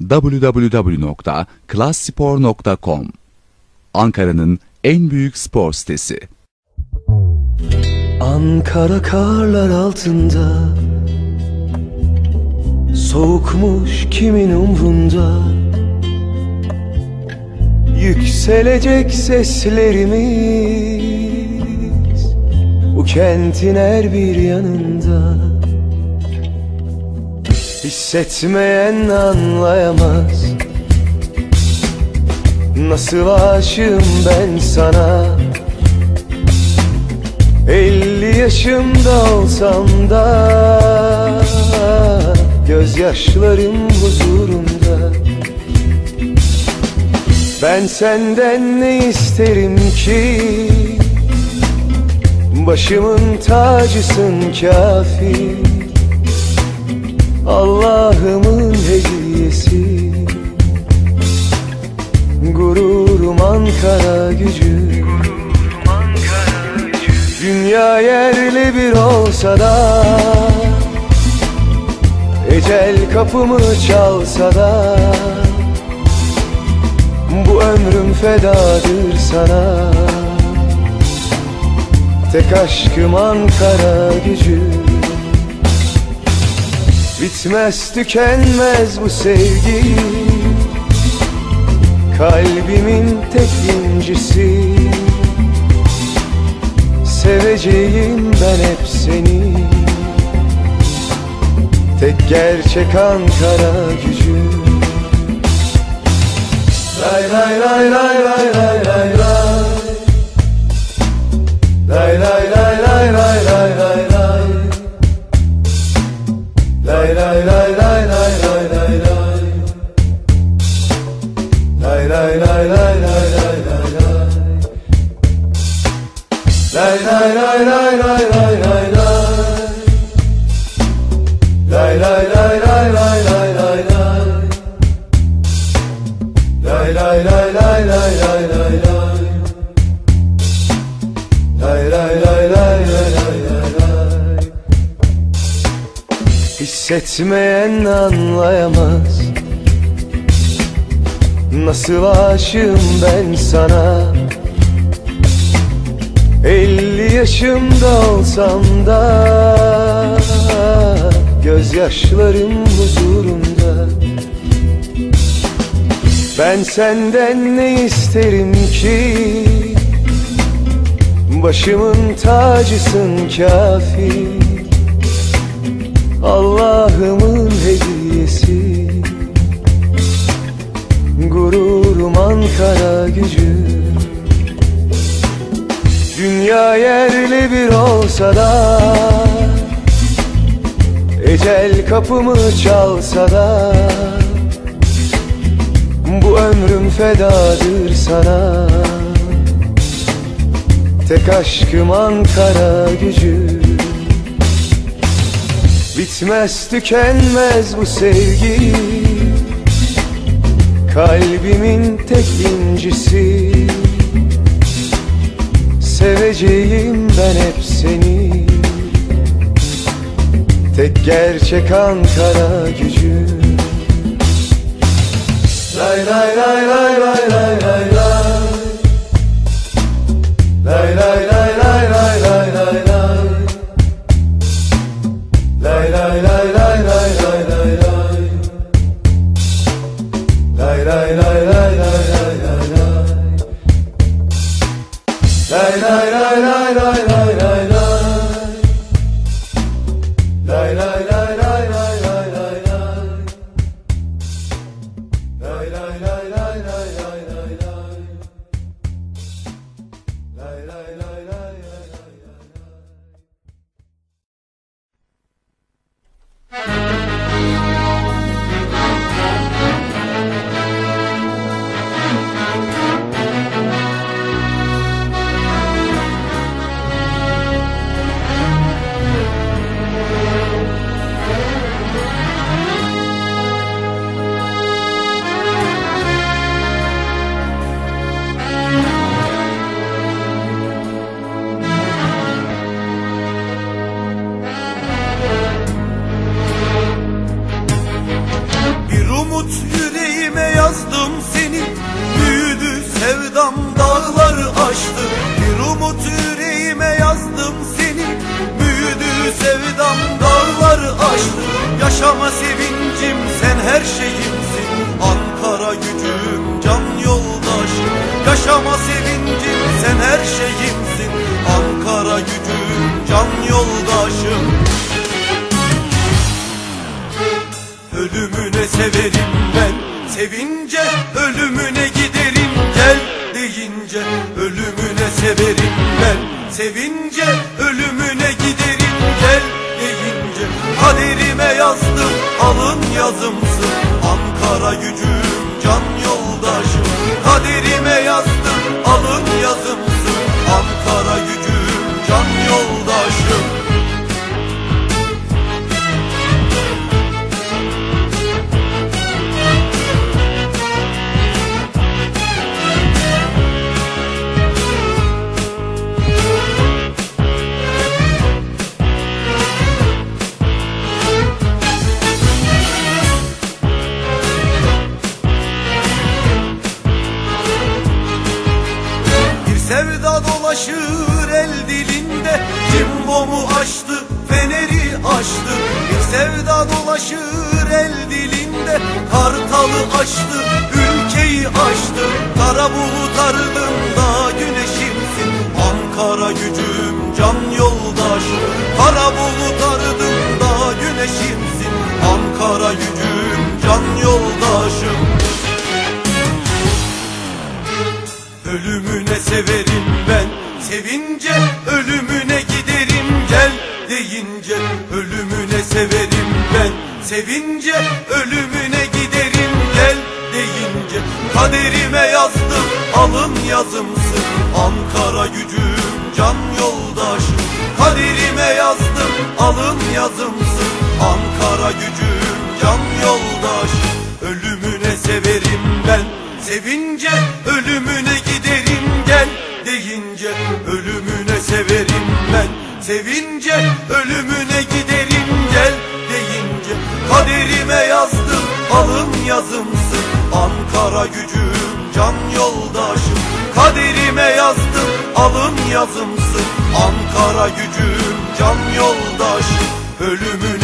www.klasspor.com Ankara'nın en büyük spor sitesi. Ankara karlar altında Soğukmuş kimin umrunda? Yükselecek seslerimiz Bu kentin her bir yanında Hissetmeyen anlayamaz. Nasıl aşığım ben sana? Elli yaşımda olsam da Gözyaşlarım huzurumda Ben senden ne isterim ki? Başımın tacısın kafi Allah'ımın hediyesi. Gururum Ankara gücü. Dünya yerle bir olsa da Ecel kapımı çalsa da Bu ömrüm fedadır sana. Tek aşkım Ankara gücü Bitmez tükenmez bu sevgi. Kalbimin tek incisi. Seveceğim ben hep seni. Tek gerçek Ankara gücü. Lay lay lay lay lay lay lay lay Lay lay lay lay lay lay lay lay Lay lay lay lay lay lay lay lay Lay lay lay lay lay lay lay lay Lay lay lay lay lay Hissetmeyen anlayamaz Nasıl aşığım ben sana Elli yaşımda olsam da Gözyaşlarım huzurunda. Ben senden ne isterim ki? Başımın tacısın kafi. Allah'ımın hediyesi. Gururum Ankara gücü Dünya yerle bir olsa da Ecel kapımı çalsa da Bu ömrüm fedadır sana. Tek aşkım Ankara gücü. Bitmez tükenmez bu sevgi. Kalbimin tek incisi Seveceğim ben hep seni. Tek gerçek Ankara gücü. Lay lay lay lay lay lay lay lay. Lay lay Yaşama sevincim sen her şeyimsin. Ankara gücüm can yoldaşım. Yaşama sevincim sen her şeyimsin. Ankara gücüm can yoldaşım. Ölümüne severim ben? Sevince ölümüne giderim? Gel deyince ölümüne severim ben? Sevince ölümüne dolaşır el dilinde. Cimbomu açtı, feneri açtı. Bir sevda dolaşır el dilinde. Kartalı açtı, ülkeyi açtı. Kara bulut ardında güneşimsin. Ankara gücüm can yoldaşım Kara bulut ardında güneşimsin. Ankara gücüm can yoldaşım Ölümüne severim ben Sevince ölümüne giderim Gel deyince ölümüne severim ben. Sevince ölümüne giderim Gel deyince Kaderime yazdım alın yazımsın. Ankara gücüm can yoldaşım Kaderime yazdım alın yazımsın. Ankara gücüm can yoldaş Ölümüne severim ben. Sevince Sevince ölümüne giderim gel deyince Kaderime yazdım alın yazımsın. Ankara gücüm can yoldaşım Kaderime yazdım alın yazımsın. Ankara gücüm can yoldaşım Ölümüne